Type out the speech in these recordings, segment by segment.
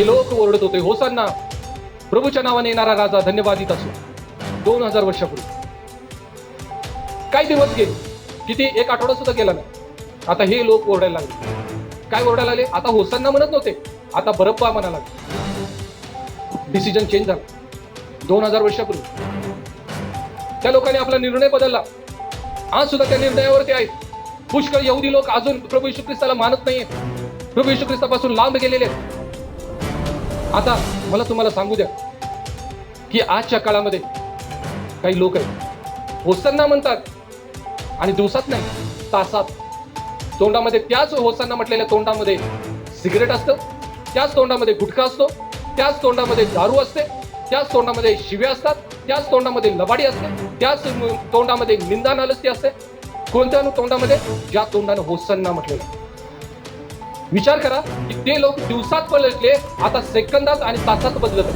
हे लोक ओरडत होते होसांना. प्रभूच्या नावाने येणारा राजा धन्यवादित असो. दोन हजार वर्षापूर्वी. काही दिवस गेले? किती? एक आठवडा सुद्धा गेला नाही. आता हे लोक ओरडायला लागले. काय ओरडायला लागले? आता होसांना म्हणत नव्हते. आता बरप्पा म्हणायला लागले. डिसिजन चेंज झाला. दोन हजार वर्षापूर्वी. त्या लोकांनी आपला निर्णय बदलला. आज सुद्धा त्या निर्णयावर ते आहेत. पुष्कळ यहुदी लोक अजून प्रभू यशू ख्रिस्ताला मानत नाहीये प्रभू यशू ख्रिस्तापासून लांब गेलेले आहेत. आता मला तुम्हाला सांगू द्या की आजच्या काळामध्ये काही लोक आहेत होसांना म्हणतात आणि दिवसात नाही तासात. तोंडामध्ये त्याच होसांना म्हटलेल्या तोंडामध्ये सिगरेट असतं त्याच तोंडामध्ये गुटखा असतो त्याच तोंडामध्ये दारू असते त्याच तोंडामध्ये शिवे असतात त्याच तोंडामध्ये लबाडी असते त्याच तोंडामध्ये निंदा नालस्ती असते. कोणत्या तोंडामध्ये? ज्या तोंडानं होसांना म्हटलेलं विचार करा की ते लोक दिवसात पलटले आता सेकंदात आणि तासात बदलत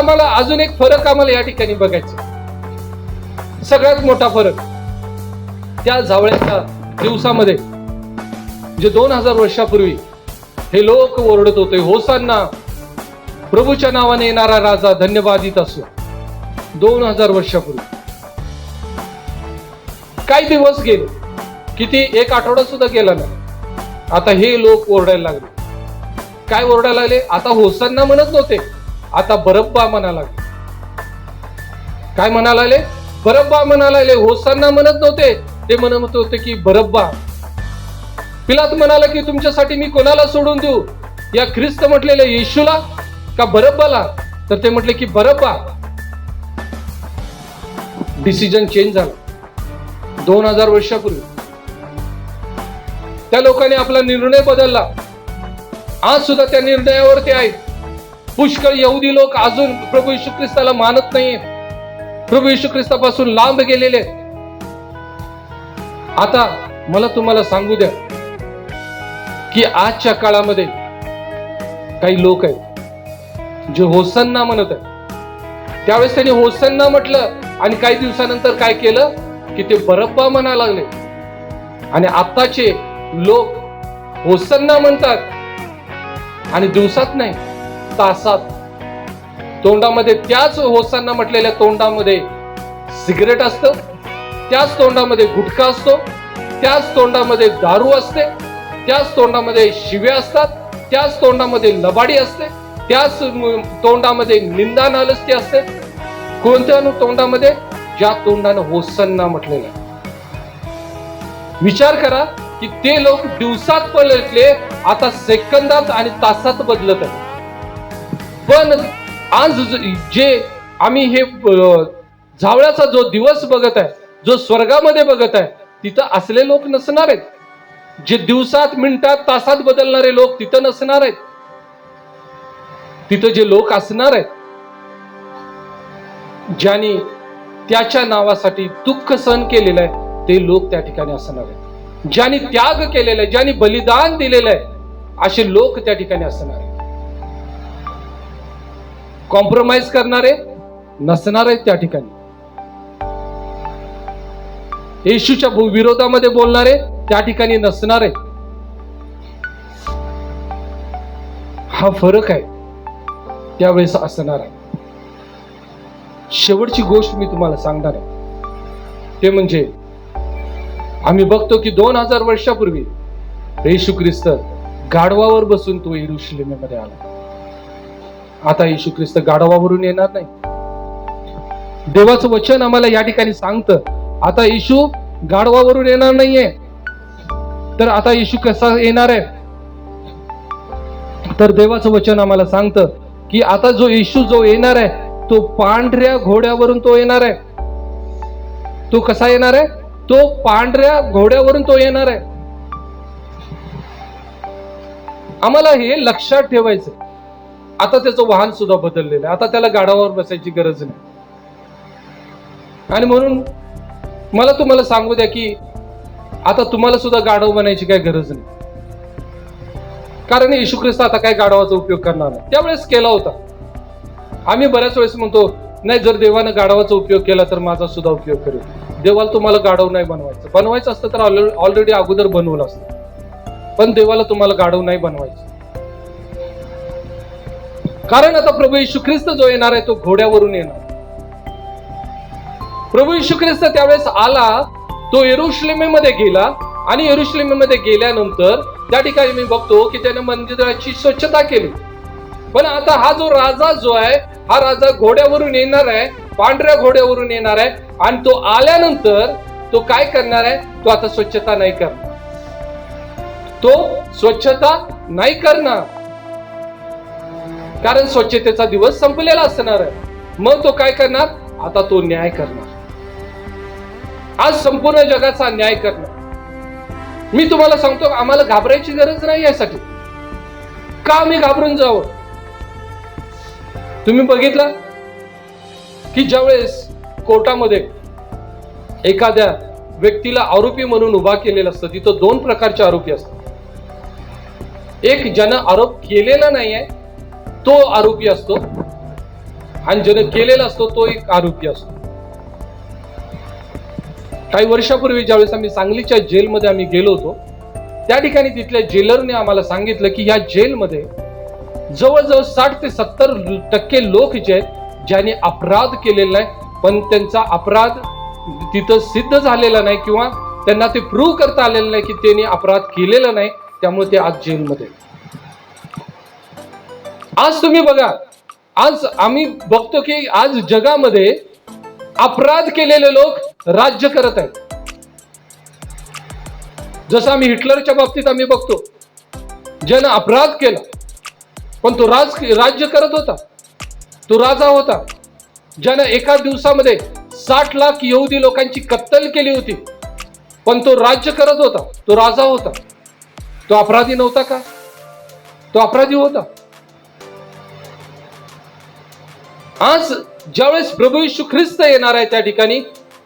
आम्हाला अजून एक फरक आम्हाला या ठिकाणी बघायचा सगळ्यात मोठा फरक त्या जावळ्याच्या दिवसामध्ये जे दोन हजार वर्षापूर्वी हे लोक ओरडत होते होसांना प्रभूच्या नावाने येणारा राजा धन्यवादित असो. दोन हजार वर्षापूर्वी. काही दिवस गेले किती एक आठवडा सुद्धा गेला नाही. आता हे लोक ओरडायला लागले. काय ओरडायला लागले? आता होसांना म्हणत नव्हते. आता बरब्बा म्हणा लागले. काय म्हणाला लागले? बरब्बा म्हणा होसांना म्हणत नव्हते. ते म्हणत होते की बरब्बा पिलात म्हणाला की तुमच्यासाठी मी कोणाला सोडून देऊ? या ख्रिस्त म्हटलेल्या येशूला? का बरब्बाला? तर ते म्हटले की बरब्बा. डिसिजन चेंज झाला. दोन हजार वर्षापूर्वी. त्या लोकांनी आपला निर्णय बदलला. आज सुद्धा त्या निर्णयावर ते आहेत. पुष्कळ येऊदी लोक अजून प्रभू यशू ख्रिस्ताला मानत नाहीये. प्रभू यशू ख्रिस्तापासून लांब गेलेले आता मला तुम्हाला सांगू द्या की आजच्या काळामध्ये काही लोक आहेत जे होसन्ना म्हणत आहेत. त्यावेळेस त्यांनी होसन्ना म्हटलं आणि काही दिवसानंतर काय केलं? की ते बरप्पा म्हणायला लागले. आणि आत्ताचे लोक होसन्ना म्हणतात आणि दिवसात नाही. तासात. तोंडामध्ये त्याच होसांना म्हटलेल्या तोंडामध्ये सिगरेट असतं त्याच तोंडामध्ये गुटखा असतो त्याच तोंडामध्ये दारू असते त्याच तोंडामध्ये शिव्या असतात त्याच तोंडामध्ये लबाडी असते त्याच तोंडामध्ये निंदा नालस्ती असते. कोणत्या तोंडामध्ये? ज्या तोंडानं होसन्ना म्हटलेलं विचार करा की ते लोक दिवसात पलटले आता सेकंदात आणि तासात बदलत आहेत. पण आज जे आम्ही हे अ, झावळ्याचा जो दिवस बघत आहे जो स्वर्गामध्ये बघत आहे तिथं असले लोक नसणार आहेत. जे दिवसात मिनिटात तासात बदलणारे लोक तिथं नसणार आहेत. तिथं जे लोक असणार आहेत ज्यांनी त्याच्या नावासाठी दुःख सहन केलेलं आहे ते लोक त्या ठिकाणी असणार आहेत. ज्यांनी त्याग केलेला आहे ज्यांनी बलिदान दिलेलं आहे असे लोक त्या ठिकाणी असणार आहेत. कॉम्प्रोमाइज करणारे नसणार आहेत त्या ठिकाणी. येशूच्या विरोधामध्ये बोलणारे त्या ठिकाणी नसणार. आहेत हा फरक आहे. त्यावेळेस असणार आहे. शेवटची गोष्ट मी तुम्हाला सांगणार आहे. ते म्हणजे आम्ही बघतो की दोन हजार वर्षापूर्वी येशू ख्रिस्त गाढवावर बसून तो येरुशलेमेमध्ये आला. आता येशू ख्रिस्त गाढवावरून येणार नाही. देवाचं वचन आम्हाला या ठिकाणी सांगतं आता येशू गाढवावरून येणार नाहीये. तर आता येशू कसा येणार आहे? तर देवाचं वचन आम्हाला सांगतं की आता जो येशू जो येणार आहे तो पांढऱ्या घोड्यावरून तो येणार आहे. तो कसा येणार आहे? तो पांढऱ्या घोड्यावरून तो येणार आहे. आम्हाला हे लक्षात ठेवायचं आता त्याचं वाहन सुद्धा बदललेलं आहे. आता त्याला गाडावर बसायची गरज नाही. आणि म्हणून मला तुम्हाला सांगू द्या की आता तुम्हाला सुद्धा गाढव बनायची काही गरज नाही. कारण येशू ख्रिस्त आता काय गाढवाचा उपयोग करणार नाही. त्यावेळेस केला होता. आम्ही बऱ्याच वेळेस म्हणतो नाही जर देवानं गाढवाचा उपयोग केला तर माझा सुद्धा उपयोग करेल. देवाला तुम्हाला गाढव नाही बनवायचं. बनवायचं असतं तर ऑलरेडी अगोदर बनवलं असतं. पण देवाला तुम्हाला गाढव नाही बनवायचं. कारण आता प्रभू येशू ख्रिस्त जो येणार आहे तो घोड्यावरून येणार. प्रभू येशू ख्रिस्त त्यावेळेस आला तो येरुश्लेमेमध्ये गेला आणि येरुश्लेमेमध्ये गेल्यानंतर त्या ठिकाणी मी बघतो की त्याने मंदिराची स्वच्छता केली. पण आता हा जो राजा जो आहे हा राजा घोड्यावरून येणार आहे पांढऱ्या घोड्यावरून येणार आहे आणि तो आल्यानंतर तो काय करणार आहे? तो आता स्वच्छता नाही करणार. तो स्वच्छता नाही करणार. कारण स्वच्छतेचा दिवस संपलेला असणार आहे. मग तो काय करणार? आता तो न्याय करणार. आज संपूर्ण जगाचा न्याय करणार. मी तुम्हाला सांगतो आम्हाला घाबरायची गरज नाही यासाठी. का आम्ही घाबरून जावं? तुम्ही बघितलं? की ज्यावेळेस कोर्टामध्ये एखाद्या व्यक्तीला आरोपी म्हणून उभा केलेला असतं तिथं दोन प्रकारचे आरोपी असतात. एक ज्यानं आरोप केलेला नाहीये तो आरोपी असतो. आणि ज्याने केलेला असतो तो एक आरोपी असतो. काही वर्षापूर्वी ज्यावेळेस आम्ही सांगलीच्या जेलमध्ये आम्ही गेलो होतो त्या ठिकाणी तिथल्या जेलरने आम्हाला सांगितलं की या जेलमध्ये जवळजवळ साठ ते सत्तर टक्के लोक जे आहेत ज्यांनी अपराध केलेला नाही पण त्यांचा अपराध तिथं सिद्ध झालेला नाही किंवा त्यांना ते प्रूव्ह करता आलेलं नाही की त्यांनी अपराध केलेला नाही त्यामुळे ते आज जेलमध्ये आज तुम्ही बघा आज आम्ही बघतो की आज जगामध्ये अपराध केलेले लोक राज्य करत आहेत. जसं आम्ही हिटलरच्या बाबतीत आम्ही बघतो ज्यानं अपराध केला पण तो राज राज्य करत होता. तो राजा होता ज्यानं एका दिवसामध्ये साठ लाख यहुदी लोकांची कत्तल केली होती पण तो राज्य करत होता तो राजा होता. तो अपराधी नव्हता का? तो अपराधी होता. आज ज्यावेळेस प्रभू येशू ख्रिस्त येणार आहे त्या ठिकाणी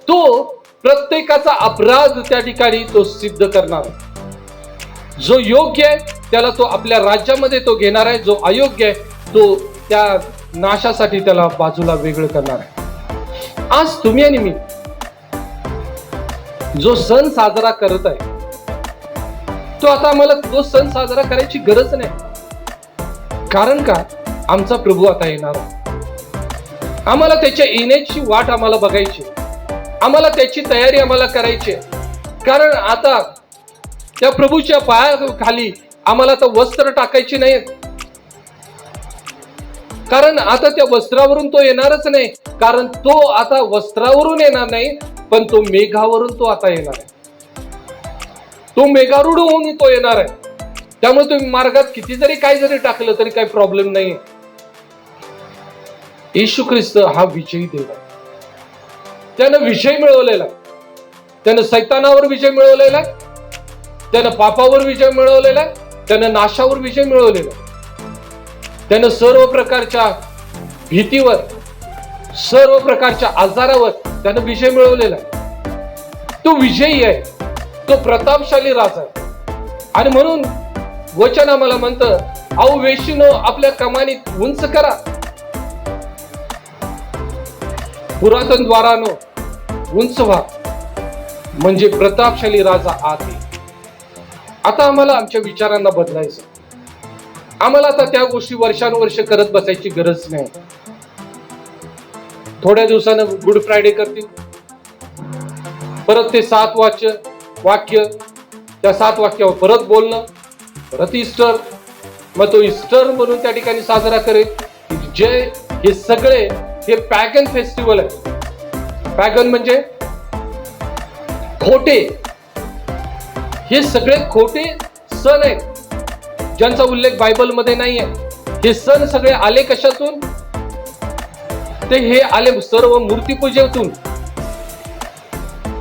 तो प्रत्येकाचा अपराध त्या ठिकाणी तो सिद्ध करणार आहे. जो योग्य आहे त्याला तो आपल्या राज्यामध्ये तो घेणार आहे. जो अयोग्य आहे तो त्या नाशासाठी त्याला बाजूला वेगळं करणार आहे. आज तुम्ही आणि मी जो सण साजरा करत आहे तो आता आम्हाला तो सण साजरा करायची गरज नाही. कारण का? आमचा प्रभू आता येणार आहे. आम्हाला त्याच्या येण्याची वाट आम्हाला बघायची. आम्हाला त्याची तयारी आम्हाला करायची. आहे. कारण आता त्या प्रभूच्या पायाखाली आम्हाला आता वस्त्र टाकायची नाही. कारण आता त्या वस्त्रावरून तो येणारच नाही. कारण तो आता वस्त्रावरून येणार नाही पण तो मेघावरून तो आता येणार आहे. तो मेघारूढ होऊन तो येणार आहे. त्यामुळे तुम्ही मार्गात किती जरी काय जरी टाकलं तरी काही प्रॉब्लेम नाही येशू ख्रिस्त हा विजयी देव आहे. त्यानं विजय मिळवलेला त्यानं सैतानावर विजय मिळवलेला त्यानं पापावर विजय मिळवलेला आहे. त्यानं नाशावर विजय मिळवलेला त्यानं सर्व प्रकारच्या भीतीवर सर्व प्रकारच्या आजारावर त्यानं विजय मिळवलेला तो विजयी आहे. तो प्रतापशाली राजा आहे. आणि म्हणून वचन आम्हाला म्हणतं अहो वेशीनो आपल्या कमानीत उंच करा. पुरातन द्वारानो उंच व्हा म्हणजे प्रतापशाली राजा आत आता आम्हाला आमच्या विचारांना बदलायचं. आम्हाला आता त्या गोष्टी वर्षानुवर्ष करत बसायची गरज नाही. थोड्या दिवसानं गुड फ्रायडे करतील. परत ते सात वाच्य वाक्य त्या सात वाक्यावर परत बोलणं. परत इस्टर मग तो इस्टर म्हणून त्या ठिकाणी साजरा करेल. जय हे सगळे हे पॅगन फेस्टिवल आहे. पॅगन म्हणजे खोटे. हे सगळे खोटे सण आहेत. ज्यांचा उल्लेख बायबलमध्ये नाही आहे. हे सण सगळे आले कशातून? ते हे आले सर्व मूर्तीपूजेतून.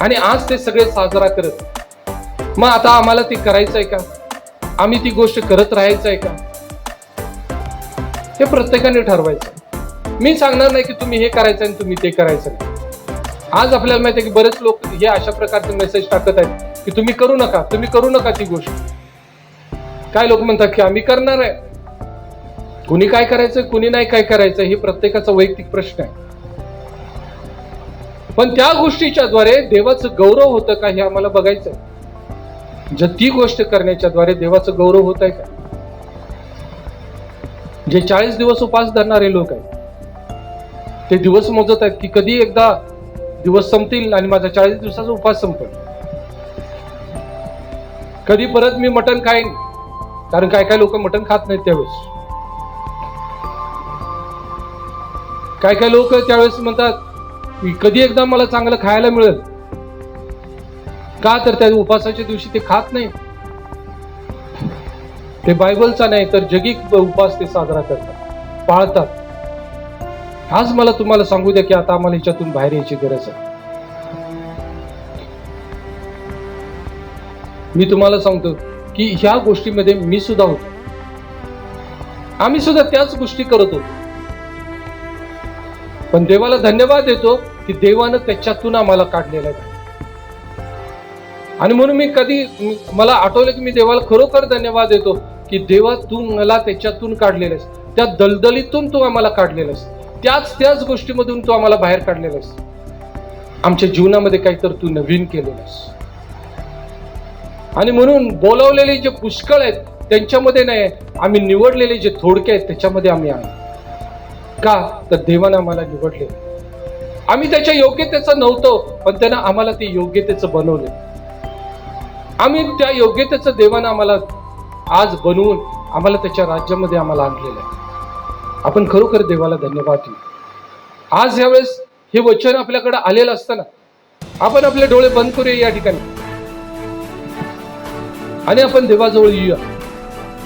आणि आज ते सगळे साजरा करत. मग आता आम्हाला ते करायचं आहे का? आम्ही ती गोष्ट करत राहायचं आहे का? हे प्रत्येकाने ठरवायचं. मी सांगणार नाही की तुम्ही हे करायचं आणि तुम्ही ते करायचं नाही. आज आपल्याला माहिती आहे की बरेच लोक हे अशा प्रकारचे मेसेज टाकत आहेत की तुम्ही करू नका तुम्ही करू नका ती गोष्ट. काय लोक म्हणतात की आम्ही करणार आहे. कुणी काय करायचं कुणी नाही काय करायचं हे प्रत्येकाचा वैयक्तिक प्रश्न आहे. पण त्या गोष्टीच्या द्वारे देवाचं गौरव होतं का हे आम्हाला बघायचं आहे. जर ती गोष्ट करण्याच्या द्वारे देवाचं गौरव होत आहे का? जे चाळीस दिवस उपास धरणारे लोक आहेत ते दिवस मोजत आहेत की कधी एकदा दिवस संपतील आणि माझा चाळीस दिवसाचा उपास संपेल. कधी परत मी मटण खाईन कारण काय काय लोक मटण खात नाहीत त्यावेळेस. काय काय लोक त्यावेळेस म्हणतात की कधी एकदा मला चांगलं खायला मिळेल. का तर त्या उपासाच्या दिवशी ते खात नाही ते बायबलचा नाही तर जगिक उपास ते साजरा करतात पाळतात. आज मला तुम्हाला सांगू द्या की आता आम्हाला ह्याच्यातून बाहेर यायची गरज आहे. मी तुम्हाला सांगतो की ह्या गोष्टीमध्ये मी सुद्धा होतो. आम्ही सुद्धा त्याच गोष्टी करत होतो. पण देवाला धन्यवाद देतो की देवानं त्याच्यातून आम्हाला काढलेलं आहे. आणि म्हणून मी कधी मला आठवलं की मी देवाला खरोखर धन्यवाद देतो की देवा तू मला त्याच्यातून काढलेलंस. त्या दलदलीतून तू आम्हाला काढलेलंस. त्याच त्याच गोष्टीमधून तू आम्हाला बाहेर काढलेलंस आमच्या जीवनामध्ये काहीतरी तू नवीन केलेलंस आणि म्हणून बोलावलेले जे पुष्कळ आहेत त्यांच्यामध्ये नाही आम्ही निवडलेले जे थोडके आहेत त्याच्यामध्ये आम्ही आलो का? तर देवानं आम्हाला निवडले. आम्ही त्याच्या योग्यतेचं नव्हतो पण त्यानं आम्हाला ते योग्यतेचं बनवले. आम्ही त्या योग्यतेचं देवानं आम्हाला आज बनवून आम्हाला त्याच्या राज्यामध्ये आम्हाला आणलेलं आहे. आपण खरोखर देवाला धन्यवाद देऊ. आज यावेळेस हे वचन आपल्याकडे आलेलं असताना आपण आपले डोळे बंद करूया या ठिकाणी. आणि आपण देवाजवळ येऊया.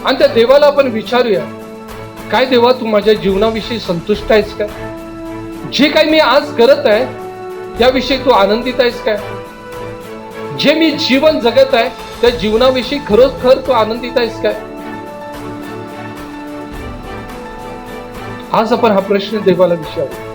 आणि त्या देवाला आपण विचारूया काय देवा तू माझ्या जीवनाविषयी संतुष्ट आहेस काय जे काही मी आज करत आहे त्याविषयी तू आनंदित आहेस काय जे मी जीवन जगत आहे त्या जीवनाविषयी खरोखर तू आनंदित आहेस काय आज आपण हा प्रश्न देवाला विचारू.